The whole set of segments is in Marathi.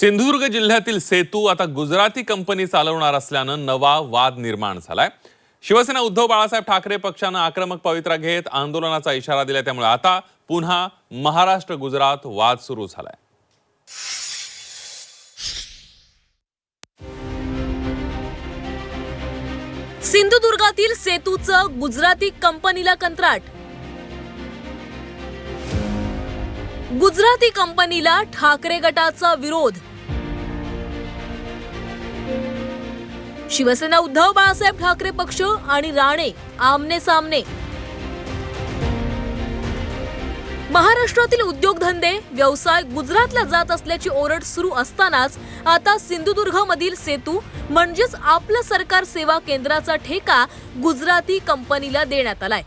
सिंधुदुर्ग जिल्ह्यातील सेतू आता गुजराती कंपनी चालवणार असल्यानं नवा वाद निर्माण झालाय. शिवसेना उद्धव बाळासाहेब ठाकरे पक्षानं आक्रमक पवित्रा घेत आंदोलनाचा इशारा दिला त्यामुळे आता पुन्हा महाराष्ट्र गुजरात वाद सुरू झालाय. सिंधुदुर्गातील सेतूचं गुजराती कंपनीला कंत्राट. गुजराती कंपनीला ठाकरे गटाचा विरोध. शिवसेना उद्धव बाळासाहेब ठाकरे पक्ष आणि राणे आमने सामने. महाराष्ट्रातील उद्योगधंदे व्यवसाय गुजरातला जात असल्याची ओरड सुरू असतानाच आता सिंधुदुर्गमधील सेतू म्हणजेच आपलं सरकार सेवा केंद्राचा ठेका गुजराती कंपनीला देण्यात आलाय.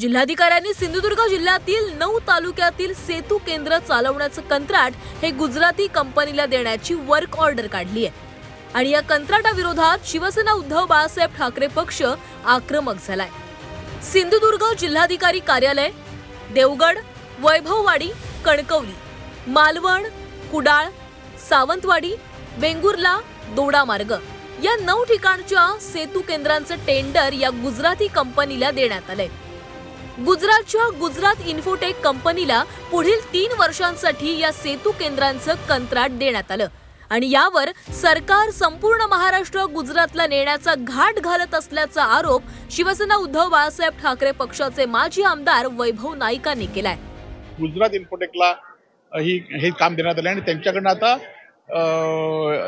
जिल्हाधिकाऱ्यांनी सिंधुदुर्ग जिल्ह्यातील नऊ तालुक्यातील सेतू केंद्र चालवण्याचं कंत्राट हे गुजराती कंपनीला देण्याची वर्क ऑर्डर काढली आहे आणि या कंत्राटाविरोधात शिवसेना उद्धव बाळासाहेब ठाकरे पक्ष आक्रमक झालाय. सिंधुदुर्ग जिल्हाधिकारी कार्यालय देवगड वैभववाडी कणकवली मालवण कुडाळ सावंतवाडी वेंगुर्ला दोडा मार्ग या नऊ ठिकाणच्या सेतू केंद्रांचं टेंडर या गुजराती कंपनीला देण्यात आलंय. गुजरातच्या गुजरात इन्फोटेक कंपनीला पुढील तीन वर्षांसाठी या सेतू केंद्रांचं कंत्राट देण्यात आलं. आणि यावर सरकार संपूर्ण महाराष्ट्र गुजरातला नेण्याचा घाट घालत असल्याचा आरोप शिवसेना उद्धव बाळासाहेब ठाकरे पक्षाचे माजी आमदार वैभव नाईकांनी केलाय. गुजरात इन्फोटेकला ही हे काम देण्यात आले आणि त्यांच्याकडनं आता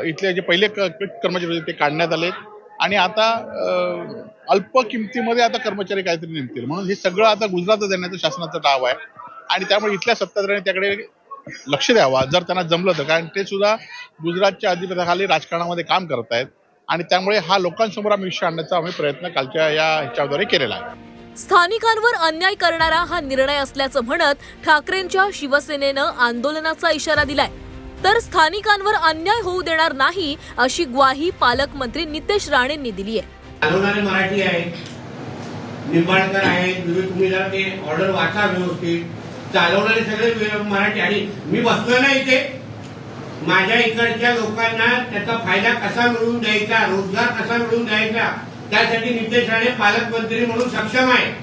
इथले जे पहिले कर्मचारी होते ते काढण्यात आले. आणि आता अल्प किमतीमध्ये आता कर्मचारी काहीतरी नेमतील. म्हणून हे सगळं आता गुजरातच देण्याचं शासनाचं डाव आहे. आणि त्यामुळे इथल्या सत्ताधाऱ्यांनी त्याकडे लक्ष द्यावा. जर त्यांना जमलं तर. कारण ते सुद्धा गुजरातच्या अधिपत्याखाली राजकारणामध्ये काम करत आहेत. आणि त्यामुळे हा लोकांसमोर आम्ही विषय आणण्याचा आम्ही प्रयत्न कालच्या या ह्याच्याद्वारे केलेला आहे. स्थानिकांवर अन्याय करणारा हा निर्णय असल्याचं म्हणत ठाकरेंच्या शिवसेनेनं आंदोलनाचा इशारा दिलाय. तर स्थानिकांवर अन्याय होऊ देणार नाही अशी ग्वाही पालकमंत्री नितेश राणेंनी दिली आहे. मराठी आहेत निंबाळकर आहेत तुम्ही जरा ते ऑर्डर वाचा व्यवस्थित. चालवणारे सगळे मराठी. आणि मी बसलो ना इथे. माझ्या इकडच्या लोकांना त्याचा फायदा कसा मिळवून द्यायचा रोजगार कसा मिळवून द्यायचा त्यासाठी नितेश राणे पालकमंत्री म्हणून सक्षम आहे.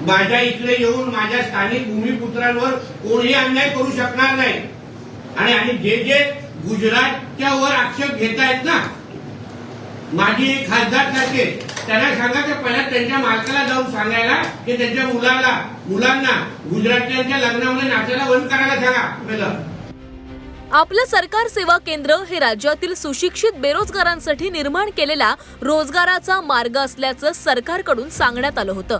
माझ्या इकडे येऊन माझ्या स्थानिक भूमिपुत्रांवर कोणीही अन्याय करू शकणार नाही. आणि आणि जे जे गुजरातच्या वर आक्षेप घेत आहेत ना माझी खासदार सारखे त्यांना सांगा की पहिला त्यांच्या मालकाला जाऊन सांगायला की त्यांच्या मुलाला मुलांना गुजरातच्या लग्नामध्ये नाचायला बंद करायला सांगा पहिलं. आपलं सरकार सेवा केंद्र हे राज्यातील सुशिक्षित बेरोजगारांसाठी निर्माण केलेला रोजगाराचा मार्ग असल्याचं सरकारकडून सांगण्यात आलं होतं.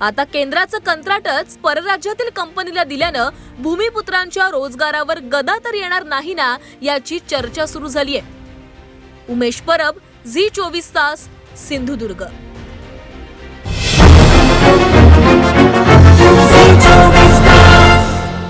आता केंद्राचं कंत्राटच परराज्यातील कंपनीला दिल्यानं भूमिपुत्रांच्या रोजगारावर गदा तर येणार नाही ना याची चर्चा सुरू झाली आहे उमेश परब झी चोवीस तास सिंधुदुर्ग.